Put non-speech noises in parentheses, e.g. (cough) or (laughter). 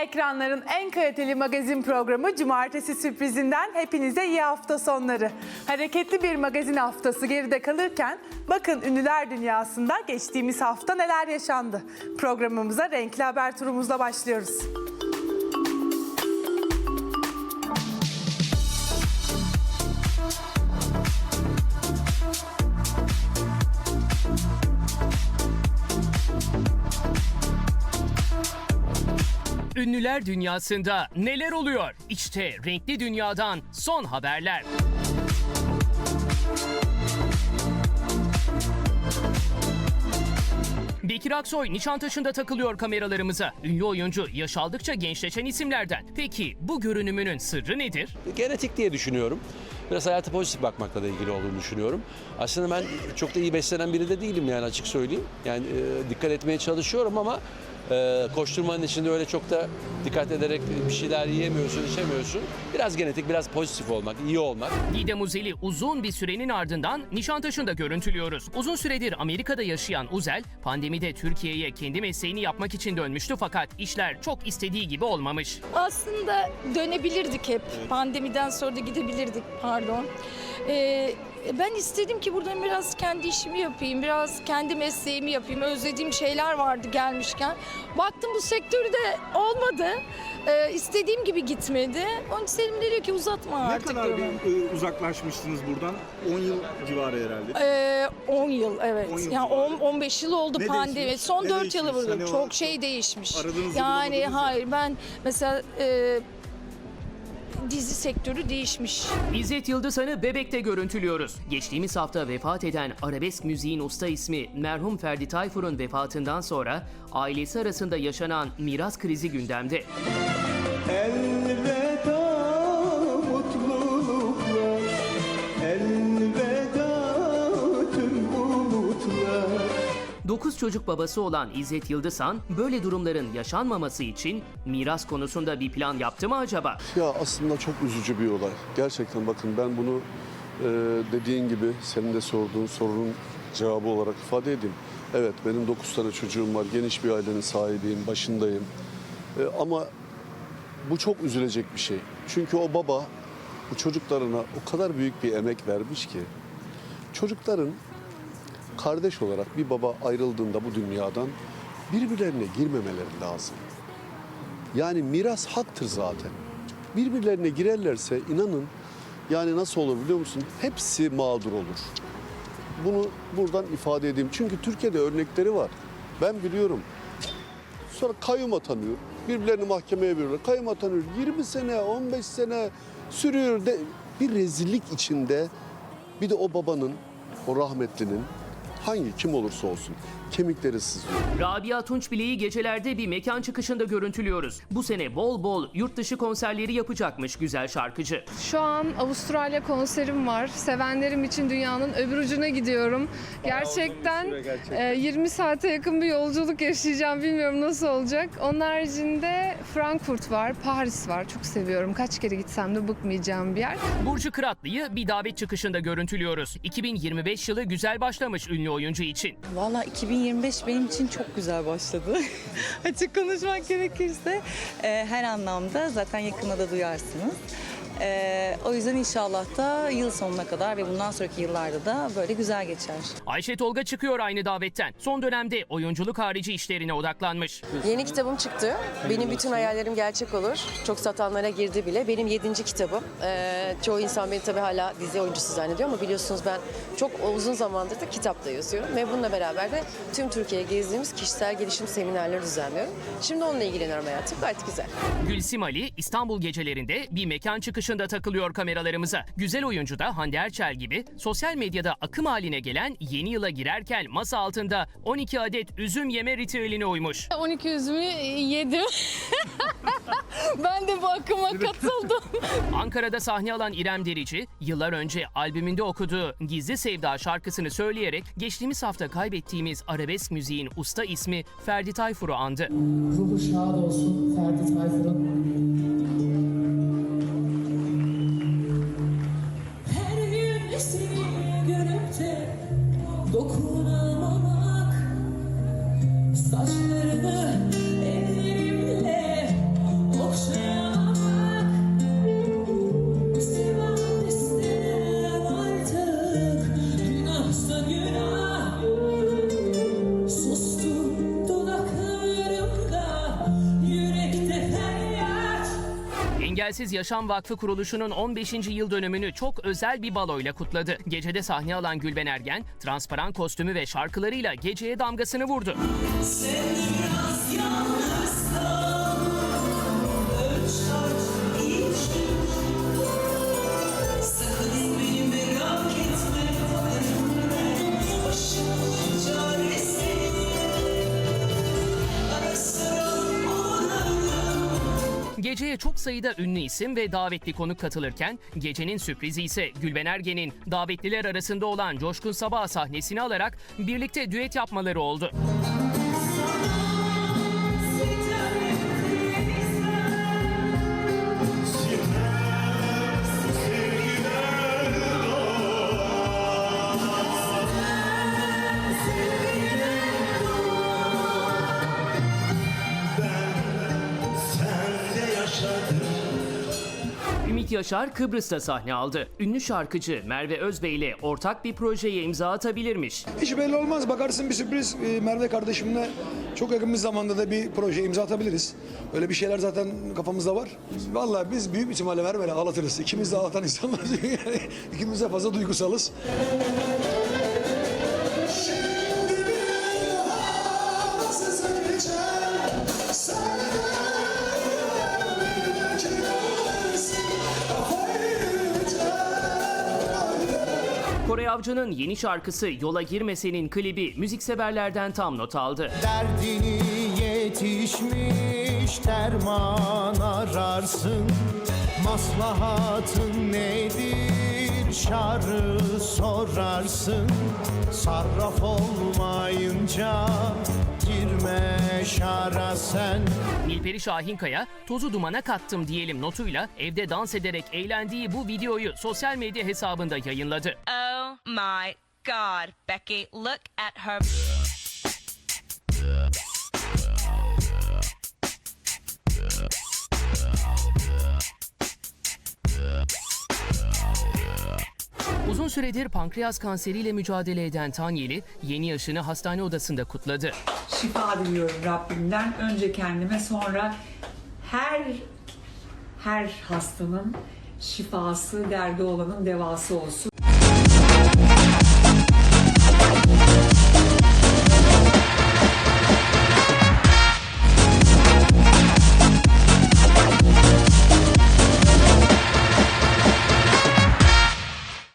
Ekranların en kaliteli magazin programı Cumartesi sürprizinden hepinize iyi hafta sonları. Hareketli bir magazin haftası geride kalırken bakın ünlüler dünyasında geçtiğimiz hafta neler yaşandı. Programımıza renkli haber turumuzla başlıyoruz. Ünlüler dünyasında neler oluyor? İşte renkli dünyadan son haberler. Bekir Aksoy Nişantaşı'nda takılıyor kameralarımıza. Ünlü oyuncu yaş aldıkça gençleşen isimlerden. Peki bu görünümünün sırrı nedir? genetik diye düşünüyorum. Biraz hayata pozitif bakmakla da ilgili olduğunu düşünüyorum. Aslında ben çok da iyi beslenen biri de değilim yani açık söyleyeyim. Yani e, dikkat etmeye çalışıyorum ama e, koşturmanın içinde öyle çok da dikkat ederek bir şeyler yiyemiyorsun, içemiyorsun. Biraz genetik, biraz pozitif olmak, iyi olmak. Didem Uzeli uzun bir sürenin ardından Nişantaşı'nda görüntülüyoruz. Uzun süredir Amerika'da yaşayan Uzel, pandemide Türkiye'ye kendi mesleğini yapmak için dönmüştü fakat işler çok istediği gibi olmamış. Aslında dönebilirdik hep. Pandemiden sonra da gidebilirdik pardon. Ee, ben istedim ki buradan biraz kendi işimi yapayım, biraz kendi mesleğimi yapayım. Özlediğim şeyler vardı gelmişken. Baktım bu sektörde olmadı. Ee, istediğim gibi gitmedi. Onun için Selim de diyor ki uzatma Ne artık kadar bir e, uzaklaşmıştınız buradan? 10 yıl civarı herhalde. Ee, 10 yıl evet. 10 yıl yani civarı. 10 15 yıl oldu Ne pandemi. değişmiş? Son Ne 4 değişmiş? yılı buradayım. Hani o- Çok şey değişmiş. Aradığınızı yani bulamadınız ya. hayır ben mesela e, dizi sektörü değişmiş. İzzet Yıldızhan'ı Bebek'te görüntülüyoruz. Geçtiğimiz hafta vefat eden arabesk müziğin usta ismi merhum Ferdi Tayfur'un vefatından sonra ailesi arasında yaşanan miras krizi gündemde. 9 çocuk babası olan İzzet Yıldızhan böyle durumların yaşanmaması için miras konusunda bir plan yaptı mı acaba? Ya aslında çok üzücü bir olay. Gerçekten bakın ben bunu e, dediğin gibi senin de sorduğun sorunun cevabı olarak ifade edeyim. Evet benim 9 tane çocuğum var. Geniş bir ailenin sahibiyim, başındayım. E, ama bu çok üzülecek bir şey. Çünkü o baba bu çocuklarına o kadar büyük bir emek vermiş ki çocukların kardeş olarak bir baba ayrıldığında bu dünyadan birbirlerine girmemeleri lazım. Yani miras haktır zaten. Birbirlerine girerlerse inanın yani nasıl olur biliyor musun? Hepsi mağdur olur. Bunu buradan ifade edeyim. Çünkü Türkiye'de örnekleri var. Ben biliyorum. Sonra kayyum atanıyor. Birbirlerini mahkemeye veriyorlar. Kayyum atanıyor. 20 sene, 15 sene sürüyor. De, bir rezillik içinde bir de o babanın, o rahmetlinin hangi kim olursa olsun kemikleri sızlıyor. Rabia Tunçbile'yi gecelerde bir mekan çıkışında görüntülüyoruz. Bu sene bol bol yurt dışı konserleri yapacakmış güzel şarkıcı. Şu an Avustralya konserim var. Sevenlerim için dünyanın öbür ucuna gidiyorum. Gerçekten e, 20 saate yakın bir yolculuk yaşayacağım. Bilmiyorum nasıl olacak. Onun haricinde Frankfurt var, Paris var. Çok seviyorum. Kaç kere gitsem de bıkmayacağım bir yer. Burcu Kıratlı'yı bir davet çıkışında görüntülüyoruz. 2025 yılı güzel başlamış ünlü oyuncu için. Valla 2025 benim için çok güzel başladı. (laughs) Açık konuşmak gerekirse. Ee, her anlamda zaten yakında da duyarsınız. Ee, o yüzden inşallah da yıl sonuna kadar ve bundan sonraki yıllarda da böyle güzel geçer. Ayşe Tolga çıkıyor aynı davetten. Son dönemde oyunculuk harici işlerine odaklanmış. Yeni kitabım çıktı. Benim bütün hayallerim gerçek olur. Çok satanlara girdi bile. Benim yedinci kitabım. Ee, çoğu insan beni tabii hala dizi oyuncusu zannediyor ama biliyorsunuz ben çok uzun zamandır da kitapta yazıyorum. Ve bununla beraber de tüm Türkiye'ye gezdiğimiz kişisel gelişim seminerleri düzenliyorum. Şimdi onunla ilgileniyorum hayatım. Gayet güzel. Gülsim Ali İstanbul gecelerinde bir mekan çıkışında takılıyor kameralarımıza. Güzel oyuncu da Hande Erçel gibi sosyal medyada akım haline gelen yeni yıla girerken masa altında 12 adet üzüm yeme ritüeline uymuş. 12 üzümü yedim. (laughs) ben de bu akıma katıldım. (laughs) Ankara'da sahne alan İrem Derici, yıllar önce albümünde okuduğu Gizli Sevda şarkısını söyleyerek geçtiğimiz hafta kaybettiğimiz arabesk müziğin usta ismi Ferdi Tayfur'u andı. Ruhu şad olsun Ferdi Tayfur'un. Engelsiz Yaşam Vakfı kuruluşunun 15. yıl dönümünü çok özel bir baloyla kutladı. Gecede sahne alan Gülben Ergen, transparan kostümü ve şarkılarıyla geceye damgasını vurdu. Sen biraz yalnız kal Geceye çok sayıda ünlü isim ve davetli konuk katılırken gecenin sürprizi ise Gülben Ergen'in davetliler arasında olan Coşkun Sabah sahnesini alarak birlikte düet yapmaları oldu. Yaşar Kıbrıs'ta sahne aldı. Ünlü şarkıcı Merve Özbey ile ortak bir projeye imza atabilirmiş. Hiç belli olmaz. Bakarsın bir sürpriz. Ee, Merve kardeşimle çok yakın bir zamanda da bir proje imza atabiliriz. Öyle bir şeyler zaten kafamızda var. Vallahi biz büyük ihtimalle Merve'yle ağlatırız. İkimiz de ağlatan insanlarız. (laughs) yani ikimiz de fazla duygusalız. Kore Avcı'nın yeni şarkısı Yola Girmese'nin klibi müzikseverlerden tam not aldı. Derdini yetişmiş derman ararsın Maslahatın nedir şarı sorarsın Sarraf olmayınca girme şara sen Nilperi Şahinkaya tozu dumana kattım diyelim notuyla evde dans ederek eğlendiği bu videoyu sosyal medya hesabında yayınladı. My god, Becky, look at her. Uzun süredir pankreas kanseriyle mücadele eden Tanyeli yeni yaşını hastane odasında kutladı. şifa diliyorum Rabbimden. Önce kendime sonra her her hastanın şifası, derdi olanın devası olsun.